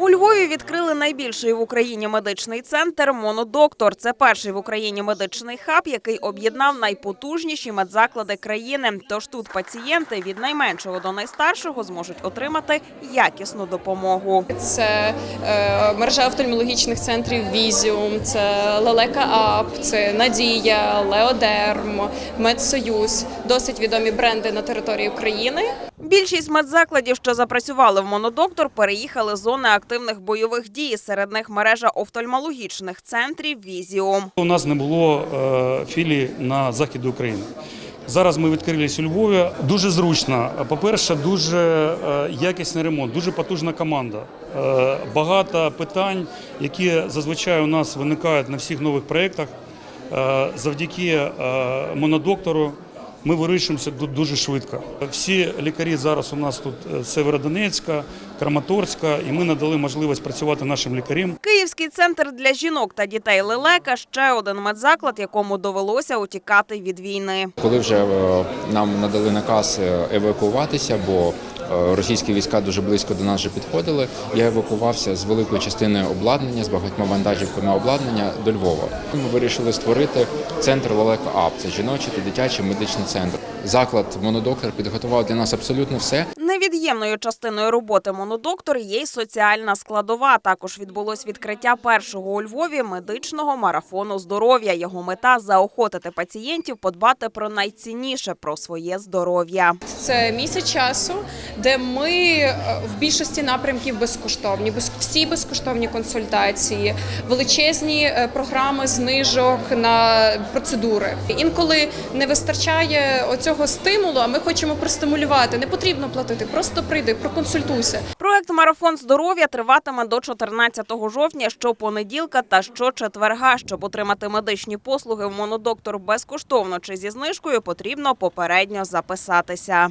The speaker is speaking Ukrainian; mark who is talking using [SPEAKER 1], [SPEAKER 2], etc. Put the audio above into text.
[SPEAKER 1] У Львові відкрили найбільший в Україні медичний центр Монодоктор. Це перший в Україні медичний хаб, який об'єднав найпотужніші медзаклади країни. Тож тут пацієнти від найменшого до найстаршого зможуть отримати якісну допомогу.
[SPEAKER 2] Це е, мережа офтальмологічних центрів Візіум, це Лелека Ап, це Надія, Леодерм, Медсоюз. Досить відомі бренди на території України.
[SPEAKER 1] Більшість медзакладів, що запрацювали в Монодоктор, переїхали з зони активних бойових дій. Серед них мережа офтальмологічних центрів Візіум.
[SPEAKER 3] У нас не було е, філії на заході України. Зараз ми відкрились у Львові. Дуже зручно. По-перше, дуже е, якісний ремонт, дуже потужна команда. Е, Багато питань, які зазвичай у нас виникають на всіх нових проєктах. Завдяки монодоктору ми вирішуємося ду- дуже швидко. Всі лікарі зараз у нас тут е, Северодонецька, Краматорська, і ми надали можливість працювати нашим лікарям.
[SPEAKER 1] Київський центр для жінок та дітей Лелека ще один медзаклад, якому довелося утікати від війни.
[SPEAKER 4] Коли вже е, нам надали наказ е, евакуюватися, бо російські війська дуже близько до нас вже підходили, я евакувався з великої частини обладнання, з багатьма вантажівками обладнання до Львова. Ми вирішили створити центр Лелека АП. Це жіночий та дитячий медичний центр. Заклад Монодоктор підготував для нас абсолютно все.
[SPEAKER 1] Невід'ємною частиною роботи монодоктор є й соціальна складова. Також відбулось відкриття першого у Львові медичного марафону здоров'я. Його мета заохотити пацієнтів подбати про найцінніше про своє здоров'я.
[SPEAKER 2] Це місяць часу, де ми е, в більшості напрямків безкоштовні, без- всі безкоштовні консультації, величезні е, програми знижок на процедури. Інколи не вистачає оцього стимулу, а ми хочемо простимулювати. Не потрібно платити, просто прийди, проконсультуйся.
[SPEAKER 1] Проект Марафон здоров'я триватиме до 14 жовтня щопонеділка та щочетверга. Щоб отримати медичні послуги в монодоктор безкоштовно чи зі знижкою, потрібно попередньо записатися.